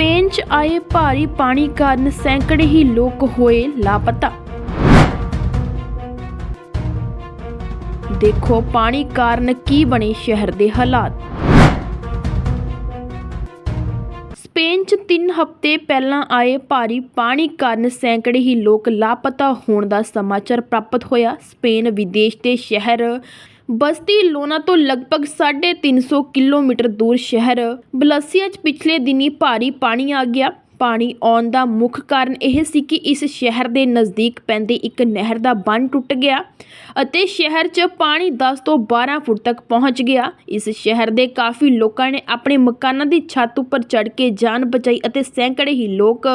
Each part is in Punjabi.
ਸਪੇਨ 'ਚ ਆਏ ਭਾਰੀ ਪਾਣੀ ਕਾਰਨ ਸੈਂਕੜੇ ਹੀ ਲੋਕ ਹੋਏ ਲਾਪਤਾ। ਦੇਖੋ ਪਾਣੀ ਕਾਰਨ ਕੀ ਬਣੇ ਸ਼ਹਿਰ ਦੇ ਹਾਲਾਤ। ਸਪੇਨ 'ਚ 3 ਹਫ਼ਤੇ ਪਹਿਲਾਂ ਆਏ ਭਾਰੀ ਪਾਣੀ ਕਾਰਨ ਸੈਂਕੜੇ ਹੀ ਲੋਕ ਲਾਪਤਾ ਹੋਣ ਦਾ ਸਮਾਚਾਰ ਪ੍ਰਾਪਤ ਹੋਇਆ। ਸਪੇਨ ਵਿਦੇਸ਼ ਦੇ ਸ਼ਹਿਰ ਬਸਤੀ ਲੋਨਾ ਤੋਂ ਲਗਭਗ 350 ਕਿਲੋਮੀਟਰ ਦੂਰ ਸ਼ਹਿਰ ਬਲਸੀਆ 'ਚ ਪਿਛਲੇ ਦਿਨੀਂ ਭਾਰੀ ਪਾਣੀ ਆ ਗਿਆ। ਪਾਣੀ ਆਉਣ ਦਾ ਮੁੱਖ ਕਾਰਨ ਇਹ ਸੀ ਕਿ ਇਸ ਸ਼ਹਿਰ ਦੇ ਨਜ਼ਦੀਕ ਪੈਂਦੀ ਇੱਕ ਨਹਿਰ ਦਾ ਬੰਨ ਟੁੱਟ ਗਿਆ ਅਤੇ ਸ਼ਹਿਰ 'ਚ ਪਾਣੀ 10 ਤੋਂ 12 ਫੁੱਟ ਤੱਕ ਪਹੁੰਚ ਗਿਆ। ਇਸ ਸ਼ਹਿਰ ਦੇ ਕਾਫੀ ਲੋਕਾਂ ਨੇ ਆਪਣੇ ਮਕਾਨਾਂ ਦੀ ਛੱਤ ਉੱਪਰ ਚੜ੍ਹ ਕੇ ਜਾਨ ਬਚਾਈ ਅਤੇ ਸੈਂਕੜੇ ਹੀ ਲੋਕ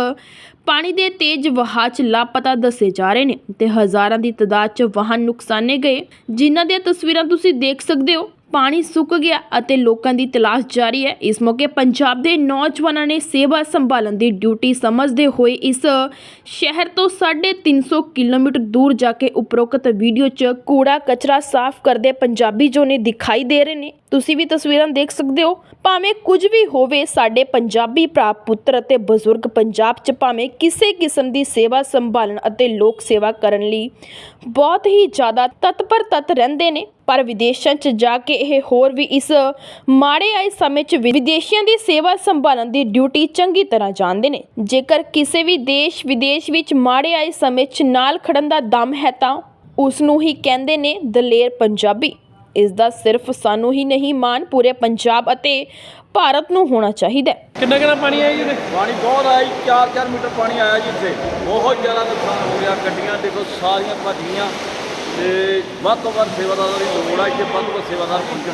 ਪਾਣੀ ਦੇ ਤੇਜ਼ ਵਹਾਅ 'ਚ ਲਾਪਤਾ ਦੱਸੇ ਜਾ ਰਹੇ ਨੇ ਤੇ ਹਜ਼ਾਰਾਂ ਦੀ ਤਾਦਾਦ 'ਚ ਵਾਹਨ ਨੁਕਸਾਨੇ ਗਏ। ਜਿਨ੍ਹਾਂ ਦੀਆਂ ਤਸਵੀਰਾਂ ਤੁਸੀਂ ਦੇਖ ਸਕਦੇ ਹੋ ਪਾਣੀ ਸੁੱਕ ਗਿਆ ਅਤੇ ਲੋਕਾਂ ਦੀ ਤਲਾਸ਼ ਜਾਰੀ ਹੈ। ਇਸ ਮੌਕੇ ਪੰਜਾਬ ਦੇ ਨੌਜਵਾਨਾਂ ਨੇ ਸੇਵਾ ਸੰਭਾਲਣ ਦੀ ਡਿਊਟੀ ਸਮਝਦੇ ਹੋਏ ਇਸ ਸ਼ਹਿਰ ਤੋਂ 350 ਕਿਲੋਮੀਟਰ ਦੂਰ ਜਾ ਕੇ ਉਪਰੋਕਤ ਵੀਡੀਓ 'ਚ ਕੂੜਾ ਕਚਰਾ ਸਾਫ਼ ਕਰਦੇ ਪੰਜਾਬੀ ਜੋ ਨੇ ਦਿਖਾਈ ਦੇ ਰਹੇ ਨੇ। ਤੁਸੀਂ ਵੀ ਤਸਵੀਰਾਂ ਦੇਖ ਸਕਦੇ ਹੋ। ਭਾਵੇਂ ਕੁਝ ਵੀ ਹੋਵੇ, ਸਾਡੇ ਪੰਜਾਬੀ ਭਰਾ ਪੁੱਤਰ ਅਤੇ ਬਜ਼ੁਰਗ ਪੰਜਾਬ 'ਚ ਭਾਵੇਂ ਕਿਸੇ ਕਿਸਮ ਦੀ ਸੇਵਾ ਸੰਭਾਲਣ ਅਤੇ ਲੋਕ ਸੇਵਾ ਕਰਨ ਲਈ ਬਹੁਤ ਹੀ ਜ਼ਿਆਦਾ ਤਤਪਰ ਤਤ ਰਹਿੰਦੇ ਨੇ। ਪਰ ਵਿਦੇਸ਼ਾਂ 'ਚ ਜਾ ਕੇ ਇਹ ਹੋਰ ਵੀ ਇਸ ਮਾੜੇ ਆਏ ਸਮੇਂ 'ਚ ਵਿਦੇਸ਼ੀਆਂ ਦੀ ਸੇਵਾ ਸੰਭਾਲਣ ਦੀ ਡਿਊਟੀ ਚੰਗੀ ਤਰ੍ਹਾਂ ਜਾਣਦੇ ਨੇ। ਜੇਕਰ ਕਿਸੇ ਵੀ ਦੇਸ਼ ਵਿਦੇਸ਼ ਵਿੱਚ ਮਾੜੇ ਆਏ ਸਮੇਂ 'ਚ ਨਾਲ ਖੜਨ ਦਾ ਦਮ ਹੈ ਤਾਂ ਉਸ ਨੂੰ ਹੀ ਕਹਿੰਦੇ ਨੇ ਦਲੇਰ ਪੰਜਾਬੀ। ਇਸ ਦਾ ਸਿਰਫ ਸਾਨੂੰ ਹੀ ਨਹੀਂ ਮਾਣ ਪੂਰੇ ਪੰਜਾਬ ਅਤੇ ਭਾਰਤ ਨੂੰ ਹੋਣਾ ਚਾਹੀਦਾ ਹੈ। ਕਿੰਨਾ ਕਿੰਨਾ ਪਾਣੀ ਆਇਆ ਜੀ ਉਰੇ ਪਾਣੀ ਬਹੁਤ ਆਇਆ ਜੀ 4-4 ਮੀਟਰ ਪਾਣੀ ਆਇਆ ਜੀ ਇੱਥੇ। ਬਹੁਤ ਜ਼ਿਆਦਾ ਨੁਕਸਾਨ ਹੋ ਗਿਆ ਗੱਡੀਆਂ ਦੇਖੋ ਸਾਰੀਆਂ ਭੱਜ ਗਈਆਂ। ਤੇ ਵੱਧ ਤੋਂ ਵੱਧ ਸੇਵਾਦਾਰਾਂ ਦੀ ਲੋੜ ਆ ਇੱਥੇ ਵੱਧ ਤੋਂ ਵੱਧ ਸੇਵਾਦਾਰ ਪਹੁੰਚਣ।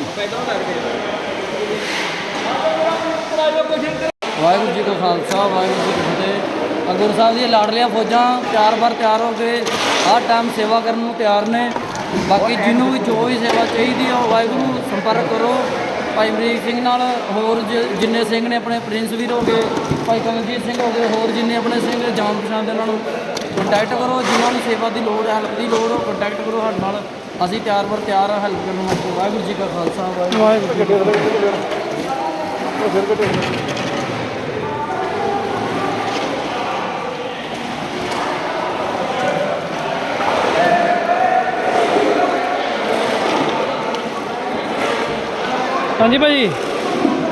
ਵਾਹਿਗੁਰੂ ਜੀ ਕਾ ਖਾਲਸਾ ਵਾਹਿਗੁਰੂ ਜੀ ਕੀ ਫਤਿਹ। ਅਗੁਰੂ ਸਾਹਿਬ ਦੀਆਂ ਲਾਡਲੀਆਂ ਫੌਜਾਂ ਚਾਰ ਵਾਰ ਤਿਆਰ ਹੋ ਕੇ ਹਰ ਟਾਈਮ ਸੇਵਾ ਕਰਨ ਨੂੰ ਤਿਆਰ ਨੇ। ਬਾਕੀ ਜਿਹਨੂੰ ਵੀ ਜੋ ਵੀ ਸੇਵਾ ਚਾਹੀਦੀ ਆ, ਉਹ ਵਾਹਿਗੁਰੂ ਸੰਪਰਕ ਕਰੋ। ਭਾਈ ਅਮਰੀਕ ਸਿੰਘ ਨਾਲ ਹੋਰ ਜ- ਜਿੰਨੇ ਸਿੰਘ ਨੇ ਆਪਣੇ ਪ੍ਰਿੰਸ ਵੀਰ ਹੋ ਗਏ, ਭਾਈ ਕਮਲਜੀਤ ਸਿੰਘ ਹੋ ਗਏ, ਹੋਰ ਜਿੰਨੇ ਆਪਣੇ ਸਿੰਘ ਜਾਣ ਪਛਾਣ ਦੇ ਉਹਨਾਂ ਨੂੰ ਕੰਟੈਕਟ ਕਰੋ। ਜਿਨ੍ਹਾਂ ਨੂੰ ਸੇਵਾ ਦੀ ਲੋੜ ਹੈ ਹੈਲਪ ਦੀ ਲੋੜ ਹੋ ਕੰਟੈਕਟ ਕਰੋ ਸਾਡੇ ਨਾਲ। ਅਸੀਂ ਤਿਆਰ ਬਰ ਤਿਆਰ ਆ ਹੈਲਪ ਕਰਨ ਵਾਸਤੇ। ਵਾਹਿਗੁਰੂ ਜੀ ਕਾ ਖਾਲਸਾ, ਵਾਹਿਗੁਰੂ ਵਾਹਿਗੁਰੂ ਜੀ ਹਾਂਜੀ ਭਾਜੀ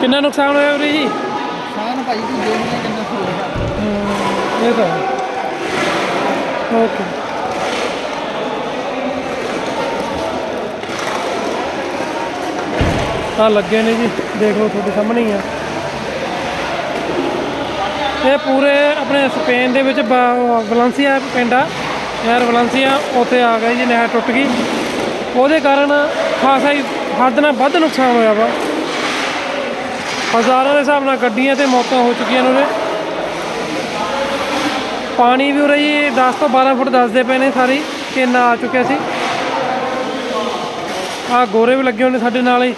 ਕਿੰਨਾ ਨੁਕਸਾਨ ਹੋਇਆ ਉਰੇ ਜੀ? ਸਾਨ ਭਾਈ ਜੋ ਨਹੀਂ ਕਿੰਨਾ ਹੋ ਰਿਹਾ ਇਹ ਤਾਂ ਓਕੇ। ਆ ਲੱਗੇ ਨੇ ਜੀ ਦੇਖ ਲਓ ਤੁਹਾਡੇ ਸਾਹਮਣੇ ਹੀ ਆ। ਇਹ ਪੂਰੇ ਆਪਣੇ ਸਪੇਨ ਦੇ ਵਿੱਚ ਵਲੈਂਸੀਆ ਪਿੰਡ ਆ। ਨਹਿਰ ਵਲੈਂਸੀਆ ਉੱਥੇ ਆ ਗਈ ਜੀ ਨਹਿਰ ਟੁੱਟ ਗਈ। ਉਹਦੇ ਕਾਰਨ ਖਾਸਾ ਹੀ ਹੱਦ ਨਾਲ ਵੱਧ ਨੁਕਸਾਨ ਹੋਇਆ ਵਾ। ਹਜ਼ਾਰਾਂ ਦੇ ਹਿਸਾਬ ਨਾਲ ਗੱਡੀਆਂ ਤੇ ਮੌਤਾਂ ਹੋ ਚੁੱਕੀਆਂ ਨੇ ਪਾਣੀ ਵੀ ਉਰੇ ਜੀ 10 ਤੋਂ 12 ਫੁੱਟ ਦੱਸਦੇ ਪਏ ਨੇ ਸਾਰੀ ਕਿ ਇੰਨਾ ਆ ਚੁੱਕਿਆ ਸੀ। ਆ ਗੋਰੇ ਵੀ ਲੱਗੇ ਹੋਏ ਨੇ ਸਾਡੇ ਨਾਲ ਹੀ।